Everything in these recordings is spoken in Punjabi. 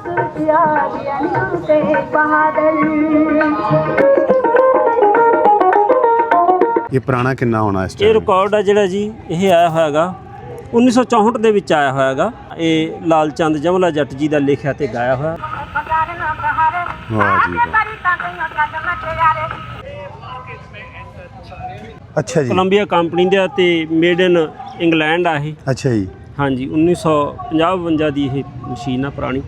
यारियां ते बहादुर ਇਹ ਪੁਰਾਣਾ ਕਿੰਨਾ ਹੋਣਾ ਇਸ ਇਹ ਟਾਈਮ ਰਿਕਾਰਡ ਆ ਜਿਹੜਾ ਜੀ ਇਹ ਆਇਆ ਹੋਇਆਗਾ 1964 ਦੇ ਵਿੱਚ ਆਇਆ ਹੋਇਆਗਾ ਇਹ ਲਾਲ ਚੰਦ ਜਮਲਾ ਜੱਟ ਜੀ ਦਾ ਲਿਖਿਆ ਤੇ ਗਾਇਆ ਹੋਇਆ ਵਾਹ ਜੀ ਵਾਹ ਅੱਛਾ ਜੀ ਕੋਲੰਬੀਆ ਕੰਪਨੀ ਦਾ ਤੇ ਮੇਡ ਇਨ ਇੰਗਲੈਂਡ ਆ ਇਹ ਅੱਛਾ ਜੀ ਹਾਂਜੀ 1950-52 ਦੀ ਇਹ ਮਸ਼ੀਨ ਆ ਪੁਰਾਣੀ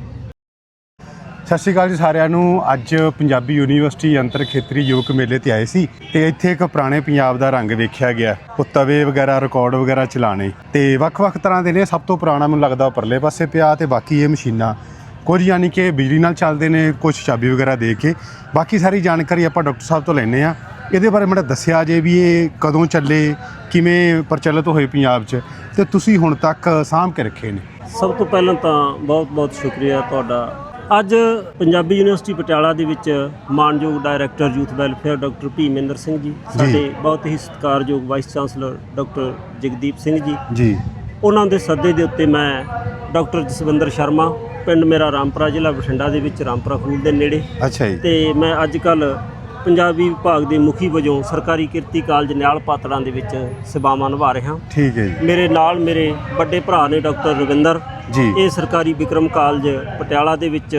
ਸਤਿ ਸ਼੍ਰੀ ਅਕਾਲ ਜੀ ਸਾਰਿਆਂ ਨੂੰ। ਅੱਜ ਪੰਜਾਬੀ ਯੂਨੀਵਰਸਿਟੀ ਅੰਤਰ ਖੇਤਰੀ ਯੁਵਕ ਮੇਲੇ ਤੇ ਆਏ ਸੀ ਤੇ ਇੱਥੇ ਇੱਕ ਪੁਰਾਣੇ ਪੰਜਾਬ ਦਾ ਰੰਗ ਵੇਖਿਆ ਗਿਆ। ਉਹ ਤਵੇ ਵਗੈਰਾ ਰਿਕਾਰਡ ਵਗੈਰਾ ਚਲਾਣੇ ਤੇ ਵੱਖ-ਵੱਖ ਤਰ੍ਹਾਂ ਦੇ ਨੇ, ਸਭ ਤੋਂ ਪੁਰਾਣਾ ਮੈਨੂੰ ਲੱਗਦਾ ਪਰਲੇ ਪਾਸੇ ਪਿਆ ਤੇ ਬਾਕੀ ਇਹ ਮਸ਼ੀਨਾਂ। ਕੁਝ ਯਾਨੀ ਕਿ ਬਿਜਲੀ ਨਾਲ ਚੱਲਦੇ ਨੇ, ਕੁਝ ਚਾਬੀ ਵਗੈਰਾ ਦੇ ਕੇ। ਬਾਕੀ ਸਾਰੀ ਜਾਣਕਾਰੀ ਆਪਾਂ ਡਾਕਟਰ ਸਾਹਿਬ ਤੋਂ ਲੈਣੇ ਆ ਇਹਦੇ ਬਾਰੇ ਮੈਨੂੰ ਦੱਸਿਆ ਜੇ ਵੀ ਇਹ ਕਦੋਂ ਚੱਲੇ, ਕਿਵੇਂ ਪ੍ਰਚਲਿਤ ਹੋਏ ਪੰਜਾਬ 'ਚ। ਤੇ ਤੁਸੀਂ ਹੁਣ ਤੱਕ ਸਾਂਭ ਕੇ ਰੱਖੇ ਨੇ। ਸਭ ਤੋਂ ਪਹਿਲਾਂ ਤਾਂ ਬਹੁਤ-ਬਹੁਤ ਸ਼ੁਕਰੀਆ ਤੁਹਾਡਾ ਅੱਜ ਪੰਜਾਬੀ ਯੂਨੀਵਰਸਿਟੀ ਪਟਿਆਲਾ ਦੇ ਵਿੱਚ ਮਾਨਯੋਗ ਡਾਇਰੈਕਟਰ ਯੂਥ ਵੈਲਫੇਅਰ ਡਾਕਟਰ ਭੀ ਮਹਿੰਦਰ ਸਿੰਘ ਜੀ ਸਾਡੇ ਬਹੁਤ ਹੀ ਸਤਿਕਾਰਯੋਗ vice chancellor doctor Jagdeep Singh ji. ਜੀ। ਉਹਨਾਂ ਦੇ ਸੱਦੇ ਦੇ ਉੱਤੇ ਮੈਂ ਡਾਕਟਰ ਜਸਵਿੰਦਰ ਸ਼ਰਮਾ ਪਿੰਡ ਮੇਰਾ ਰਾਮਪੁਰਾ ਜ਼ਿਲ੍ਹਾ ਬਠਿੰਡਾ ਦੇ ਵਿੱਚ ਰਾਮਪੁਰਾ ਖੂਲ ਦੇ ਨੇੜੇ। ਅੱਛਾ ਜੀ। ਤੇ ਮੈਂ ਅੱਜ ਕੱਲ ਪੰਜਾਬੀ ਵਿਭਾਗ ਦੇ ਮੁਖੀ ਵਜੋਂ ਸਰਕਾਰੀ ਕਿਰਤੀ ਕਾਲਜ ਨਿਆਲ ਪਾਤੜਾਂ ਦੇ ਵਿੱਚ ਸੇਵਾਵਾਂ ਨਿਭਾ ਰਿਹਾ ਠੀਕ ਹੈ ਜੀ। ਮੇਰੇ ਨਾਲ ਮੇਰੇ ਵੱਡੇ ਭਰਾ ਨੇ ਡਾਕਟਰ ਰਵਿੰਦਰ। ਜੀ। ਇਹ ਸਰਕਾਰੀ ਵਿਕਰਮ ਕਾਲਜ ਪਟਿਆਲਾ ਦੇ ਵਿੱਚ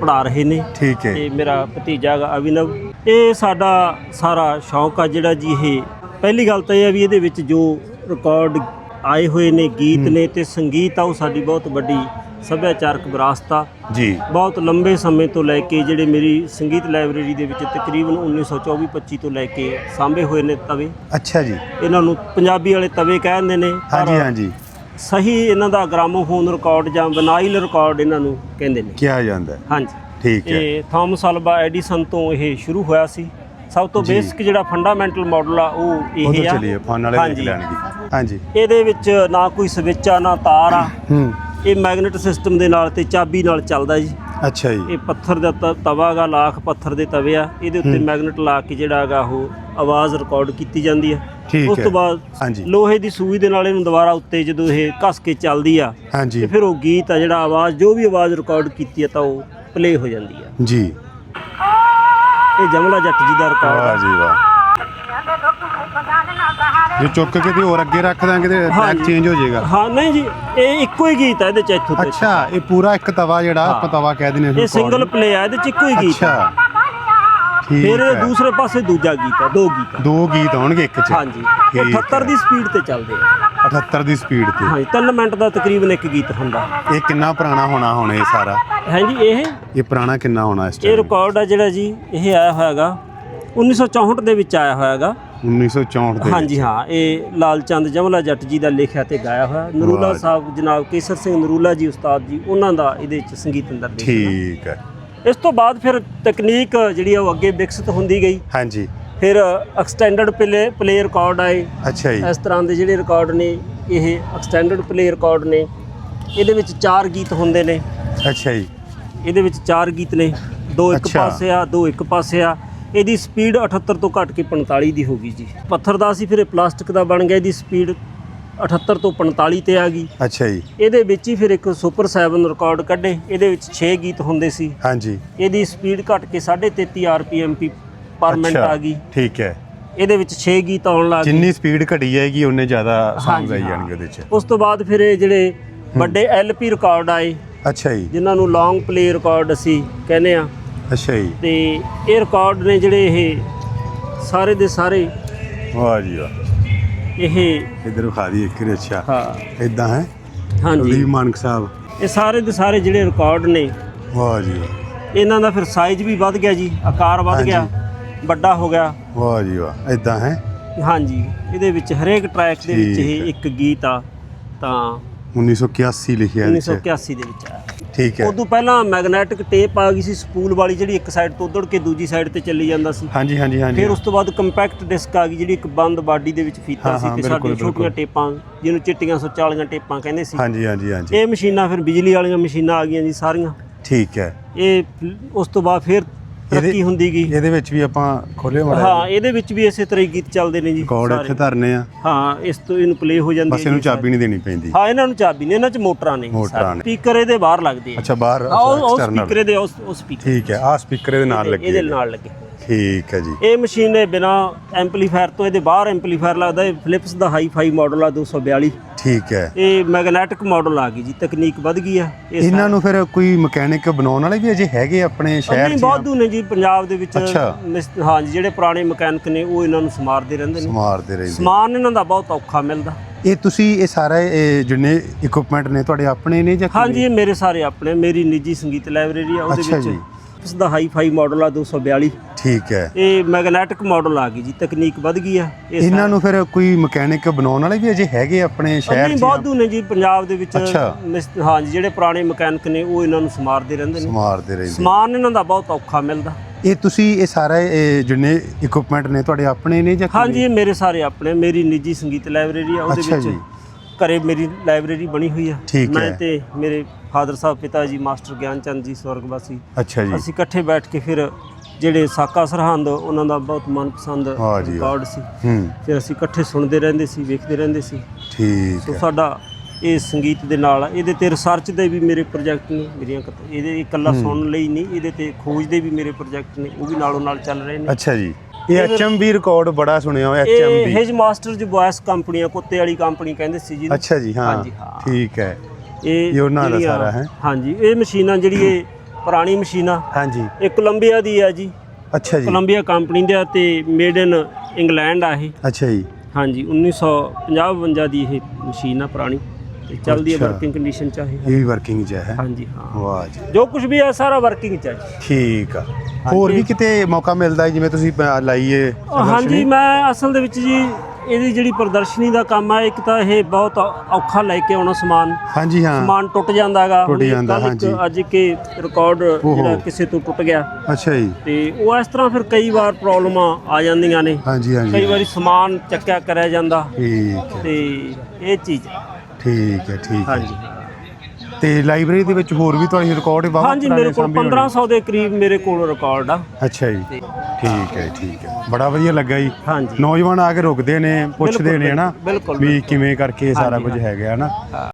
ਪੜ੍ਹਾ ਰਹੇ ਨੇ। ਠੀਕ ਹੈ। ਤੇ ਮੇਰਾ ਭਤੀਜਾ ਗਾ ਅਭਿਨਵ। ਇਹ ਸਾਡਾ ਸਾਰਾ ਸ਼ੌਂਕ ਆ ਜਿਹੜਾ ਜੀ ਇਹ ਪਹਿਲੀ ਗੱਲ ਤਾਂ ਇਹ ਆ ਵੀ ਇਹਦੇ ਵਿੱਚ ਜੋ ਰਿਕਾਰਡ ਆਏ ਹੋਏ ਨੇ ਗੀਤ ਨੇ ਤੇ ਸੰਗੀਤ ਆ ਉਹ ਸਾਡੀ ਬਹੁਤ ਵੱਡੀ ਸੱਭਿਆਚਾਰਕ ਵਿਰਾਸਤ ਆ ਜੀ। ਬਹੁਤ ਲੰਬੇ ਸਮੇਂ ਤੋਂ ਲੈ ਕੇ ਜਿਹੜੇ ਮੇਰੀ ਸੰਗੀਤ ਲਾਇਬ੍ਰੇਰੀ ਦੇ ਵਿੱਚ ਤਕਰੀਬਨ 1924-25 ਤੋਂ ਲੈ ਕੇ ਸਾਂਭੇ ਹੋਏ ਨੇ ਤਵੇ। ਅੱਛਾ ਜੀ। ਇਹਨਾਂ ਨੂੰ ਪੰਜਾਬੀ ਵਾਲੇ ਤਵੇ ਕਹਿੰਦੇ ਨੇ ਹਾਂਜੀ ਹਾਂਜੀ। ਸਹੀ ਇਹਨਾਂ ਦਾ ਗ੍ਰਾਮੋਫੋਨ ਰਿਕਾਰਡ ਜਾਂ ਵਿਨਾਈਲ ਰਿਕਾਰਡ ਇਹਨਾਂ ਨੂੰ ਕਹਿੰਦੇ ਨੇ। ਕਿਹਾ ਜਾਂਦਾ ਹੈ। ਹਾਂਜੀ। ਠੀਕ ਹੈ। ਇਹ ਥਾਮਸ ਅਲਵਾ ਐਡੀਸਨ ਤੋਂ ਇਹ ਸ਼ੁਰੂ ਹੋਇਆ ਸੀ। ਸਭ ਤੋਂ। ਬੇਸਿਕ ਜਿਹੜਾ ਫੰਡਾਮੈਂਟਲ ਮਾਡਲ ਆ ਉਹ ਇਹ ਆ। ਚਲੀਏ ਫੋਨ ਵਾਲੇ ਦੇਖ ਹਾਂਜੀ। ਲੈਣਗੇ ਹਾਂਜੀ। ਇਹਦੇ ਵਿੱਚ ਨਾ ਕੋਈ ਸਵਿਚ ਆ ਨਾ ਤਾਰ ਆ। ਹੂੰ। ਇਹ ਮੈਗਨੇਟ ਸਿਸਟਮ ਦੇ ਨਾਲ ਤੇ ਚਾਬੀ ਨਾਲ ਚੱਲਦਾ ਜੀ। ਅੱਛਾ ਜੀ। ਇਹ ਪੱਥਰ ਦਾ ਤ- ਤਵਾ ਗਾ ਲਾਖ ਪੱਥਰ ਦੇ ਤਵੇ ਆ। ਇਹਦੇ ਉੱਤੇ। ਮੈਗਨੇਟ ਲਾ ਕੇ ਜਿਹੜਾ ਹੈਗਾ ਉਹ ਆਵਾਜ਼ ਰਿਕਾਰਡ ਕੀਤੀ ਜਾਂਦੀ ਆ। ਉਸ। ਤੋਂ ਬਾਅਦ। ਲੋਹੇ ਦੀ ਸੂਈ ਦੇ ਨਾਲ ਇਹਨੂੰ ਦੁਬਾਰਾ ਉੱਤੇ ਜਦੋਂ ਇਹ ਕੱਸ ਕੇ ਚੱਲਦੀ ਆ ਤੇ ਫਿਰ ਉਹ ਗੀਤ ਆ ਜਿਹੜਾ ਆਵਾਜ਼ ਜੋ ਵੀ ਆਵਾਜ਼ ਰਿਕਾਰਡ ਕੀਤੀ ਆ ਤਾਂ ਉਹ ਪਲੇ ਹੋ ਜਾਂਦੀ ਆ। ਜੀ। ਇਹ ਜਮਲਾ ਜੱਟ ਜੀ ਦਾ ਰਿਕਾਰਡ ਆ। ਜੀ ਵਾਹ। ਜੇ ਚੁੱਕ ਕੇ ਤੇ ਹੋਰ ਅੱਗੇ ਰੱਖ ਦਾਂਗੇ ਤੇ ਟਰੈਕ। ਚੇਂਜ ਹੋ ਜਾਏਗਾ। ਹਾਂ ਨਹੀਂ ਜੀ ਇਹ ਇੱਕੋ ਹੀ ਗੀਤ ਆ ਇਹਦੇ ਚ ਇੱਥੋਂ ਤੱਕ ਅੱਛਾ ਇਹ ਪੂਰਾ ਇੱਕ ਤਵਾ ਜਿਹੜਾ ਹਾਂ। ਆਪਾਂ ਤਵਾ ਕਹਿ ਦਿੰਦੇ ਇਹ ਸਿੰਗਲ ਪਲੇ ਆ ਇਹਦੇ ਚ ਇੱਕੋ ਹੀ ਗੀਤ ਅੱਛਾ। ਫਿਰ ਹੈ। ਦੂਸਰੇ ਪਾਸੇ ਦੂਜਾ ਗੀਤ ਆ ਦੋ ਗੀਤ ਦੋ ਗੀਤ ਆਉਣਗੇ ਇੱਕ ਚ। ਹਾਂਜੀ। ਠੀਕ ਇਹ 78 ਦੀ ਸਪੀਡ ਤੇ ਚੱਲਦੇ ਆ। 78 ਦੀ ਸਪੀਡ ਤੇ। ਹਾਂਜੀ 3 ਮਿੰਟ ਦਾ ਤਕਰੀਬਨ ਇੱਕ ਗੀਤ ਹੁੰਦਾ। ਇਹ ਕਿੰਨਾ ਪੁਰਾਣਾ ਹੋਣਾ ਹੁਣ ਇਹ ਸਾਰਾ? ਹਾਂਜੀ ਇਹ? ਇਹ ਪੁਰਾਣਾ ਕਿੰਨਾ ਹੋਣਾ ਇਸ ਇਹ ਟਾਈਮ ਰਿਕਾਰਡ ਆ ਜਿਹੜਾ ਜੀ ਇਹ ਆਇਆ ਹੋਇਆਗਾ 1964 ਦੇ ਵਿੱਚ ਆਇਆ ਹੋਇਆਗਾ। 1964 ਦੇ ਹਾਂਜੀ ਹਾਂ ਇਹ ਲਾਲ ਚੰਦ ਜਮਲਾ ਜੱਟ ਜੀ ਦਾ ਲਿਖਿਆ ਤੇ ਗਾਇਆ ਹੋਇਆ। ਨਰੂਲਾ। ਸਾਹਿਬ ਜਨਾਬ ਕੇਸਰ ਸਿੰਘ ਨਰੂਲਾ ਜੀ ਉਸਤਾਦ ਜੀ ਉਹਨਾਂ ਦਾ ਇਹਦੇ ਵਿੱਚ ਸੰਗੀਤ ਨਿਰਦੇਸ਼ਨ ਆ। ਠੀਕ ਹੈ। ਇਸ ਤੋਂ ਬਾਅਦ ਫਿਰ ਤਕਨੀਕ ਜਿਹੜੀ ਉਹ ਅੱਗੇ ਵਿਕਸਿਤ ਹੁੰਦੀ ਗਈ। ਹਾਂਜੀ। ਫਿਰ ਐਕਸਟੈਂਡਡ ਪਲੇ ਪਲੇ ਰਿਕਾਰਡ ਆਏ। ਅੱਛਾ ਜੀ। ਇਸ ਤਰ੍ਹਾਂ ਦੇ ਜਿਹੜੇ ਰਿਕਾਰਡ ਨੇ ਇਹ ਐਕਸਟੈਂਡਡ ਪਲੇ ਰਿਕਾਰਡ ਨੇ। ਇਹਦੇ ਵਿੱਚ ਚਾਰ ਗੀਤ ਹੁੰਦੇ ਨੇ। ਅੱਛਾ ਜੀ। ਇਹਦੇ ਵਿੱਚ ਚਾਰ ਗੀਤ ਨੇ। ਦੋ ਇੱਕ। ਪਾਸੇ ਆ ਦੋ ਇੱਕ ਪਾਸੇ ਆ। ਇਹਦੀ ਸਪੀਡ 78 ਤੋਂ ਘੱਟ ਕੇ 45 ਦੀ ਹੋ ਗਈ ਜੀ। ਪੱਥਰ ਦਾ ਸੀ ਫਿਰ ਇਹ ਪਲਾਸਟਿਕ ਦਾ ਬਣ ਗਿਆ ਇਹਦੀ ਸਪੀਡ 78 ਤੋਂ 45 ਤੇ ਆ ਗਈ। ਅੱਛਾ ਜੀ। ਇਹਦੇ ਵਿੱਚ ਹੀ ਫਿਰ ਇੱਕ ਸੁਪਰ 7 ਰਿਕਾਰਡ ਕੱਢੇ। ਇਹਦੇ ਵਿੱਚ 6 ਗੀਤ ਹੁੰਦੇ ਸੀ। ਹਾਂਜੀ। ਇਹਦੀ ਸਪੀਡ ਘੱਟ ਕੇ 33.5 ਆਰਪੀਐਮ ਪਰ ਮਿੰਟ ਆ ਗਈ। ਠੀਕ ਹੈ। ਇਹਦੇ ਵਿੱਚ 6 ਗੀਤ ਆਉਣ ਲੱਗ ਗਏ। ਜਿੰਨੀ ਸਪੀਡ ਘਟੀ ਜਾਏਗੀ ਉਨੇ ਜ਼ਿਆਦਾ ਸੌਂਗ ਆਈ। ਜਾਣਗੇ ਉਹਦੇ ਚ। ਉਸ ਤੋਂ ਬਾਅਦ ਫਿਰ ਇਹ ਜਿਹੜੇ ਵੱਡੇ ਐਲਪੀ ਰਿਕਾਰਡ ਆਏ ਅੱਛਾ ਜੀ। ਜਿਨ੍ਹਾਂ ਨੂੰ ਲੌਂਗ ਪਲੇ ਰਿਕਾਰਡ ਅਸੀਂ ਕਹਿੰਦੇ ਆ ਅੱਛਾ ਜੀ। ਤੇ ਇਹ ਰਿਕਾਰਡ ਨੇ ਜਿਹੜੇ ਇਹ ਸਾਰੇ ਦੇ ਸਾਰੇ ਵਾਹ ਜੀ ਵਾਹ। ਇਹ ਇਧਰ ਵਿਖਾ ਦੀ ਇੱਕ ਅੱਛਾ। ਹਾਂ। ਇਦਾਂ ਹੈ? ਹਾਂਜੀ। ਕੁਲਦੀਪ ਮਾਨਕ ਸਾਹਿਬ। ਇਹ ਸਾਰੇ ਦੇ ਸਾਰੇ ਜਿਹੜੇ ਰਿਕਾਰਡ ਨੇ ਵਾਹ ਜੀ ਵਾਹ। ਇਹਨਾਂ ਦਾ ਫਿਰ ਸਾਈਜ਼ ਵੀ ਵੱਧ ਗਿਆ ਜੀ ਆਕਾਰ ਵੱਧ ਗਿਆ ਵੱਡਾ ਹੋ ਗਿਆ। ਵਾਹ ਜੀ ਵਾਹ। ਇਦਾਂ ਹੈ? ਹਾਂਜੀ। ਇਹਦੇ ਵਿੱਚ ਹਰੇਕ ਟਰੈਕ ਦੇ ਵਿੱਚ ਠੀਕ ਇਹ ਹੈ। ਇੱਕ ਗੀਤ ਆ ਤਾਂ 1981 ਲਿਖਿਆ ਇਹਦੇ ਚ 1981 ਦੇ ਵਿੱਚ ਆਇਆ ਠੀਕ ਹੈ। ਉਦੋਂ ਪਹਿਲਾਂ ਮੈਗਨੈਟਿਕ ਟੇਪ ਆ ਗਈ ਸੀ ਸਪੂਲ ਵਾਲੀ ਜਿਹੜੀ ਇੱਕ ਸਾਈਡ ਤੋਂ ਉਧੜ ਕੇ ਦੂਜੀ ਸਾਈਡ ਤੇ ਚੱਲੀ ਜਾਂਦਾ ਸੀ। ਹਾਂਜੀ ਹਾਂਜੀ ਹਾਂਜੀ। ਫਿਰ ਉਸ ਤੋਂ ਬਾਅਦ ਕੰਪੈਕਟ ਡਿਸਕ ਆ ਗਈ ਜਿਹੜੀ ਇੱਕ ਬੰਦ ਬਾਡੀ ਦੇ ਵਿੱਚ ਫੀਤਾ ਹਾਂ, ਸੀ ਹਾਂ, ਤੇ ਬਿਲਕੁਲ, ਸਾਡੀਆਂ ਛੋਟੀਆਂ ਬਿਲਕੁਲ। ਟੇਪਾਂ ਜਿਹਨੂੰ ਚਿੱਟੀਆਂ 140 ਟੇਪਾਂ ਕਹਿੰਦੇ ਸੀ। ਹਾਂਜੀ ਹਾਂਜੀ ਹਾਂਜੀ। ਇਹ ਮਸ਼ੀਨਾਂ ਫਿਰ ਬਿਜਲੀ ਵਾਲੀਆਂ ਮਸ਼ੀਨਾਂ ਆ ਗਈਆਂ ਜੀ ਸਾਰੀਆਂ। ਠੀਕ ਹੈ। ਇਹ ਉਸ ਤੋਂ ਬਾਅਦ ਫਿਰ ਤਰੱਕੀ ਹੁੰਦੀ ਗਈ। ਇਹਦੇ ਵਿੱਚ ਵੀ ਆਪਾਂ ਖੋਲੇ ਮਾੜਾ ਹਾਂ ਇਹਦੇ ਵਿੱਚ ਵੀ ਇਸੇ ਤਰ੍ਹਾਂ ਹੀ ਗੀਤ ਚੱਲਦੇ ਨੇ ਜੀ ਰਿਕਾਰਡ। ਇੱਥੇ ਧਰਨੇ ਆ। ਹਾਂ ਇਸ ਤੋਂ ਇਹਨੂੰ ਪਲੇ ਹੋ ਜਾਂਦੀ ਬਸ ਇਹਨੂੰ ਚਾਬੀ ਨਹੀਂ ਦੇਣੀ ਪੈਂਦੀ। ਹਾਂ ਇਹਨਾਂ ਨੂੰ ਚਾਬੀ ਨੇ ਇਹਨਾਂ 'ਚ ਮੋਟਰਾਂ ਨੇ। ਸਪੀਕਰ ਇਹਦੇ ਬਾਹਰ ਲੱਗਦੇ ਆ। ਅੱਛਾ ਬਾਹਰ ਐਕਸਟਰਨਲ ਸਪੀਕਰ ਇਹਦੇ ਉਸ ਉਹ ਸਪੀਕਰ ਠੀਕ ਹੈ ਆ ਸਪੀਕਰ ਇਹਦੇ ਨਾਲ ਲੱਗੇ ਇਹਦੇ। ਨਾਲ ਲੱਗੇ। ਠੀਕ ਹੈ ਜੀ। ਇਹ ਮਸ਼ੀਨ ਦੇ ਬਿਨਾ ਐਂਪਲੀਫਾਇਰ ਤੋਂ ਇਹਦੇ ਬਾਹਰ ਐਂਪਲੀਫਾਇਰ ਲੱਗਦਾ ਇਹ ਫਿਲਿਪਸ ਦਾ ਹਾਈ ਫਾਈ ਮਾਡਲ ਆ 242 ਠੀਕ ਹੈ। ਇਹ ਮੈਗਨੈਟਿਕ ਮਾਡਲ ਆ ਗਈ ਜੀ। ਤਕਨੀਕ ਵੱਧ ਗਈ ਆ। ਇਹ ਇਹਨਾਂ ਨੂੰ ਫਿਰ ਕੋਈ ਮਕੈਨਿਕ ਬਣਾਉਣ ਵਾਲੇ ਵੀ ਅਜੇ ਹੈਗੇ ਆਪਣੇ ਸ਼ਹਿਰ ਨਹੀਂ 'ਚ ਬਹੁਤ ਨੇ ਜੀ। ਪੰਜਾਬ ਦੇ ਵਿੱਚ ਹਾਂ ਜੀ ਜਿਹੜੇ ਪੁਰਾਣੇ ਮਕੈਨਿਕ ਨੇ ਉਹ ਇਹਨਾਂ ਨੂੰ ਸਮਾਰਦੇ ਰਹਿੰਦੇ ਨੇ। ਮਾਰਦੇ ਰਹਿੰਦੇ। ਸਮਾਨ ਇਹਨਾਂ ਦਾ ਬਹੁਤ ਔਖਾ ਮਿਲਦਾ। ਇਹ ਤੁਸੀਂ ਇਹ ਸਾਰਾ ਇਹ ਜਿੰਨੇ ਇਕਵਿਪਮੈਂਟ ਨੇ ਤੁਹਾਡੇ ਆਪਣੇ ਨੇ ਜਾਂ ਹਾਂਜੀ ਇਹ ਮੇਰੇ ਸਾਰੇ ਆਪਣੇ ਮੇਰੀ ਨਿੱਜੀ ਸੰਗੀਤ ਲਾਇਬ੍ਰੇਰੀ ਆ ਉਹਦੇ ਅੱਛਾ ਵਿੱਚ ਉਸ ਦਾ ਹਾਈ ਫਾਈ ਮਾਡਲ ਆ 242 ਠੀਕ ਹੈ। ਇਹ ਮੈਗਨੈਟਿਕ ਮਾਡਲ ਆ ਗਈ ਜੀ ਤਕਨੀਕ ਵੱਧ ਗਈ ਆ। ਇਹ ਇਹਨਾਂ ਨੂੰ ਫਿਰ ਕੋਈ ਮਕੈਨਿਕ ਬਣਾਉਣ ਵਾਲੇ ਵੀ ਅਜੇ ਹੈਗੇ ਆਪਣੇ ਸ਼ਹਿਰ ਨਹੀਂ 'ਚ ਬਹੁਤ ਨੇ ਜੀ ਪੰਜਾਬ ਦੇ ਵਿੱਚ ਅੱਛਾ। ਮਿਸ- ਹਾਂ ਜੀ ਜਿਹੜੇ ਪੁਰਾਣੇ ਮਕੈਨਿਕ ਨੇ ਉਹ ਇਹਨਾਂ ਨੂੰ ਸਮਾਰਦੇ ਰਹਿੰਦੇ ਨੇ। ਮਾਰਦੇ ਰਹਿੰਦੇ। ਸਮਾਨ ਇਹਨਾਂ ਦਾ ਬਹੁਤ ਔਖਾ ਮਿਲਦਾ। ਇਹ ਤੁਸੀਂ ਇਹ ਸਾਰਾ ਇਹ ਜਿੰਨੇ ਇਕਵਿਪਮੈਂਟ ਨੇ ਤੁਹਾਡੇ ਆਪਣੇ ਨੇ ਜਾਂ ਹਾਂਜੀ ਇਹ ਮੇਰੇ ਸਾਰੇ ਆਪਣੇ ਮੇਰੀ ਨਿੱਜੀ ਸੰਗੀਤ ਲਾਇਬ੍ਰੇਰੀ ਆ ਉਹਦੇ ਅੱਛਾ ਵਿੱਚ ਜੀ। ਘਰੇ ਮੇਰੀ ਲਾਇਬ੍ਰੇਰੀ ਬਣੀ ਹੋਈ ਆ। ਠੀਕ ਹੈ। ਤੇ ਮੇਰੇ ਫਾਦਰ ਸਾਹਿਬ ਪਿਤਾ ਜੀ ਮਾਸਟਰ ਗਿਆਨ ਚੰਦ ਜੀ ਸਵਰਗਵਾਸੀ। ਅੱਛਾ ਜੀ। ਅਸੀਂ ਇਕੱਠੇ ਬੈਠ ਕੇ ਫਿਰ ਜਿਹੜੇ ਸਾਕਾ ਸਰਹੰਦ ਉਹਨਾਂ ਦਾ ਬਹੁਤ ਮਨਪਸੰਦ ਜੀ। ਰਿਕਾਰਡ ਸੀ। ਹੂੰ। ਫਿਰ ਅਸੀਂ ਇਕੱਠੇ ਸੁਣਦੇ ਰਹਿੰਦੇ ਸੀ ਵੇਖਦੇ ਰਹਿੰਦੇ ਸੀ। ਠੀਕ ਸੋ ਹੈ। ਸਾਡਾ ਇਹ ਸੰਗੀਤ ਦੇ ਨਾਲ। ਇਹਦੇ ਤੇ ਰਿਸਰਚ ਦੇ ਵੀ ਮੇਰੇ ਪ੍ਰੋਜੈਕਟ ਨੇ ਮੇਰੀਆਂ ਕਿਤ- ਇਹਦੇ ਇਕੱਲਾ ਸੁਣਨ ਲਈ ਨਹੀਂ ਇਹਦੇ ਤੇ ਖੋਜ ਦੇ ਵੀ ਮੇਰੇ ਪ੍ਰੋਜੈਕਟ ਨੇ ਉਹ ਵੀ ਨਾਲੋਂ ਨਾਲ ਚੱਲ ਰਹੇ ਨੇ। ਅੱਛਾ ਜੀ। ਇਹ ਐਚਐਮਬੀ ਰਿਕਾਰਡ ਬੜਾ ਸੁਣਿਆ ਹੋਇਆ ਇਹ ਐਚਐਮਬੀ ਹਿਜ ਮਾਸਟਰ ਜੀ ਬॉयਸ ਕੰਪਨੀਆਂ ਕੁੱਤੇ ਵਾਲੀ ਕੰਪਨੀ ਕਹਿੰਦੇ ਸੀ ਜੀ ਅੱਛਾ ਜੀ ਹਾਂ। ਹਾਂਜੀ, ਹਾਂ। ਠੀਕ ਹੈ। ਇਹ ਇਹ ਉਹਨਾਂ ਦਾ ਜਿਹੜੀਆਂ- ਸਾਰਾ ਹੈ? ਹਾਂਜੀ ਇਹ ਮਸ਼ੀਨਾਂ ਜਿਹੜੀ ਇਹ ਪੁਰਾਣੀ ਮਸ਼ੀਨਾਂ। ਹਾਂਜੀ। ਇਹ ਕੋਲੰਬੀਆ ਦੀ ਆ ਜੀ। ਅੱਛਾ ਜੀ। ਕੋਲੰਬੀਆ ਕੰਪਨੀ ਦਾ ਤੇ ਮੇਡ ਇਨ ਇੰਗਲੈਂਡ ਆ ਇਹ। ਅੱਛਾ ਜੀ। ਹਾਂਜੀ 1950 ਦੀ ਇਹ ਮਸ਼ੀਨ ਆ ਪੁਰਾਣੀ। ਤੇ ਚੱਲਦੀ ਹੈ ਅੱਛਾ। ਵਰਕਿੰਗ ਕੰਡੀਸ਼ਨ ਚ ਆ ਇਹ। ਇਹ ਵੀ ਵਰਕਿੰਗ 'ਚ ਹੈ। ਹਾਂਜੀ ਹਾਂ। ਵਾਹ ਜੀ। ਜੋ ਕੁਝ ਵੀ ਹੈ ਸਾਰਾ ਵਰਕਿੰਗ ਚ ਆ ਜੀ। ਠੀਕ ਆ। ਹੋਰ ਵੀ ਕਿਤੇ ਮੌਕਾ ਮਿਲਦਾ ਹੈ ਜਿਵੇਂ ਤੁਸੀਂ ਲਾਈਏ ਹਾਂਜੀ ਮੈਂ ਅਸਲ ਦੇ ਵਿੱਚ ਜੀ ਇਹਦੀ ਜਿਹੜੀ ਪ੍ਰਦਰਸ਼ਨੀ ਦਾ ਕੰਮ ਆ ਇੱਕ ਤਾਂ ਇਹ ਬਹੁਤ ਔਖਾ ਲੈ ਕੇ ਆਉਣਾ ਸਮਾਨ। ਹਾਂਜੀ ਹਾਂ। ਸਮਾਨ ਟੁੱਟ ਜਾਂਦਾ ਹੈਗਾ। ਟੁੱਟ ਜਾਂਦਾ, ਹਾਂਜੀ। ਅੱਜ ਕੇ ਰਿਕਾਰਡ। ਜਿਹੜਾ ਕਿਸੇ ਤੋਂ ਟੁੱਟ ਗਿਆ। ਅੱਛਾ ਜੀ। ਤੇ ਉਹ ਇਸ ਤਰ੍ਹਾਂ ਫਿਰ ਕਈ ਵਾਰ ਪ੍ਰੋਬਲਮਾਂ ਆ ਜਾਂਦੀਆਂ ਨੇ। ਹਾਂਜੀ ਕਈ ਹਾਂਜੀ ਵਾਰੀ ਸਮਾਨ ਚੱਕਿਆ ਕਰਿਆ ਜਾਂਦਾ। ਠੀਕ ਤੇ ਇਹ ਚੀਜ਼ ਠੀਕ ਹੈ ਠੀਕ ਹੈ। ਹਾਂਜੀ। ਤੇ ਲਾਇਬ੍ਰੇਰੀ ਦੇ ਵਿੱਚ ਹੋਰ ਵੀ ਤੁਹਾਡੀ ਰਿਕਾਰਡ ਬਹੁਤ ਹਾਂਜੀ ਮੇਰੇ ਕੋਲ 1500 ਦੇ ਕਰੀਬ ਮੇਰੇ ਕੋਲ ਰਿਕਾਰਡ ਆ। ਅੱਛਾ ਜੀ। ਠੀਕ ਹੈ ਠੀਕ ਹੈ। ਬੜਾ ਵਧੀਆ ਲੱਗਾ ਜੀ। ਹਾਂਜੀ। ਨੌਜਵਾਨ ਆ ਕੇ ਰੁਕਦੇ ਨੇ ਪੁੱਛਦੇ ਨੇ ਹਨਾ ਵੀ ਕਿਵੇਂ ਕਰਕੇ ਇਹ ਸਾਰਾ ਕੁਝ ਹੈਗਾ ਹਨਾ।